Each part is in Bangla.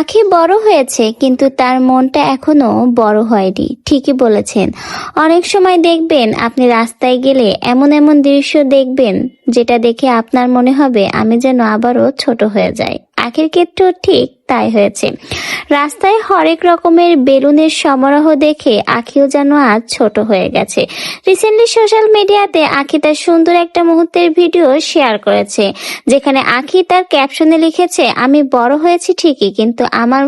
আখি বড় হয়েছে, কিন্তু তার মনটা এখনও বড় হয়নি। ঠিকই বলেছেন। অনেক সময় দেখবেন আপনি রাস্তায় গেলে এমন এমন দৃশ্য দেখবেন, যেটা দেখে আপনার মনে হবে, আমি যেন আবারও ছোট হয়ে যাই। আখের ক্ষেত্রেও ঠিক তাই হয়েছে। রাস্তায় হরেক রকমের বেলুনের সমারোহ দেখে আখিও যেন আজ ছোট হয়ে গেছে। রিসেন্টলি সোশ্যাল মিডিয়াতে আখি তার সুন্দর একটা মুহূর্তের ভিডিও শেয়ার করেছে, যেখানে আখি তার ক্যাপশনে লিখেছে, আমি বড় হয়েছি ঠিকই, কিন্তু আমার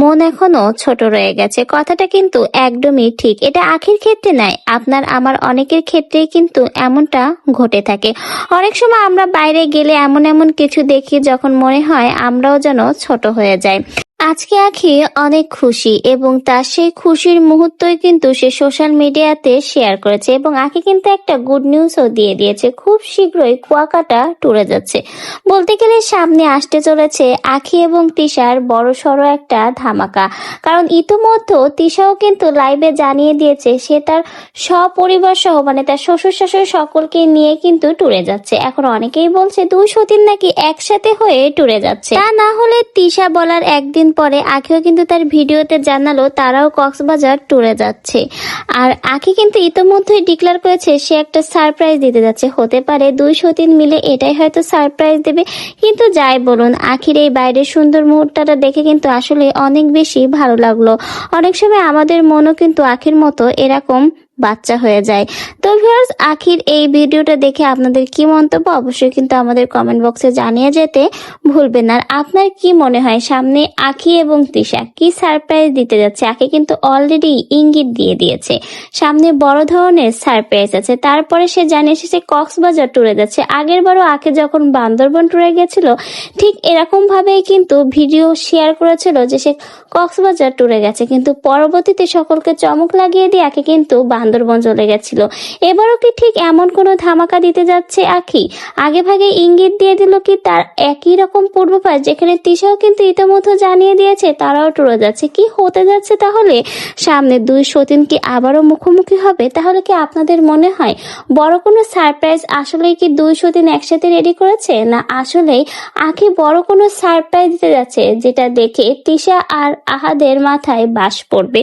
মন এখনও ছোট রয়ে গেছে। কথাটা কিন্তু একদমই ঠিক। এটা আখির ক্ষেত্রে নাই আপনার আমার অনেকের ক্ষেত্রেই কিন্তু এমনটা ঘটে থাকে। অনেক সময় আমরা বাইরে গেলে এমন এমন কিছু দেখি যখন মনে হয় আমরাও যেন ছোট হয়ে যাই আজকে আখি অনেক খুশি এবং তার সেই খুশির মুহূর্তই কিন্তু সে সোশ্যাল মিডিয়াতে শেয়ার করেছে এবং আখি কিন্তু একটা গুড নিউজও দিয়ে দিয়েছে। খুব শীঘ্রই কুয়াকাটা টুরে যাচ্ছে। বলতে গেলে সামনে আসতে চলেছে আখি এবং তিশার বড় সড়ো একটা ধামাকা। কারণ ইতিমধ্যে তিশাও কিন্তু লাইভে জানিয়ে দিয়েছে সে তার সপরিবার সহ মানে তার শ্বশুর শাশুড়ি সকলকে নিয়ে কিন্তু টুরে যাচ্ছে। এখন অনেকেই বলছে, দুই সতীন নাকি একসাথে হয়ে টুরে যাচ্ছে? তা না হলে তিশা বলার একদিন পরে আখিও কিন্তু তার ভিডিওতে জানালো তারাও কক্সবাজার টুরে যাচ্ছে। আর আখি কিন্তু ইতোমধ্যেই ডিক্লেয়ার করেছে সে একটা সারপ্রাইজ দিতে যাচ্ছে। হতে পারে দুই সতীন মিলে এটাই হয়তো সারপ্রাইজ দেবে। কিন্তু যাই বলুন, আখির এই বাইরের সুন্দর মুহূর্তটা দেখে কিন্তু আসলে অনেক বেশি ভালো লাগল। অনেক সময় আমাদের মনও কিন্তু আখির মতো এরকম বাচ্চা হয়ে যায়। তো ভিউয়ার্স আখির এই ভিডিওটা দেখে আপনাদের কি মন্তব্য? অবশ্যই কিন্তু আমাদের কমেন্ট বক্সে জানিয়ে যেতে ভুলবেন না। আপনার কি মনে হয়? সামনে আখি এবং তৃষা কি সারপ্রাইজ দিতে যাচ্ছে? আখি কিন্তু অলরেডি ইঙ্গিত দিয়ে দিয়েছে। সামনে বড় ধরনের সারপ্রাইজ আছে। তারপরে সে জানিয়ে এসেছে, কক্সবাজার ট্যুরে যাচ্ছে। আগের বারও আখি যখন বান্দরবন ট্যুরে গেছিল, ঠিক এরকম ভাবেই কিন্তু ভিডিও শেয়ার করেছিল যে সে কক্সবাজার ট্যুরে গেছে। কিন্তু পরবর্তীতে সকলকে চমক লাগিয়ে দিয়ে আখি কিন্তু বান্দরবন চলে গেছিল। এবারও কি ঠিক এমন কোনো ধামাকা দিতে যাচ্ছে আখি? আগে ভাগে ইঙ্গিত দিয়ে দিল কি তার একই রকম পূর্বাভাস যেখানে তিশাও কিন্তু ইতিমধ্যে জানিয়ে দিয়েছে তারাও টুরে যাচ্ছে কি হতে যাচ্ছে তাহলে? সামনে দুই সতীন কি আবারও মুখোমুখি হবে? তাহলে কি আপনাদের মনে হয় বড় কোনো সারপ্রাইজ আসলেই কি দুই সতীন একসাথে রেডি করেছে? না, আসলেই আখি বড় কোনো সারপ্রাইজ দিতে যাচ্ছে যেটা দেখে তিশা আর আহাদের মাথায় বাস পড়বে।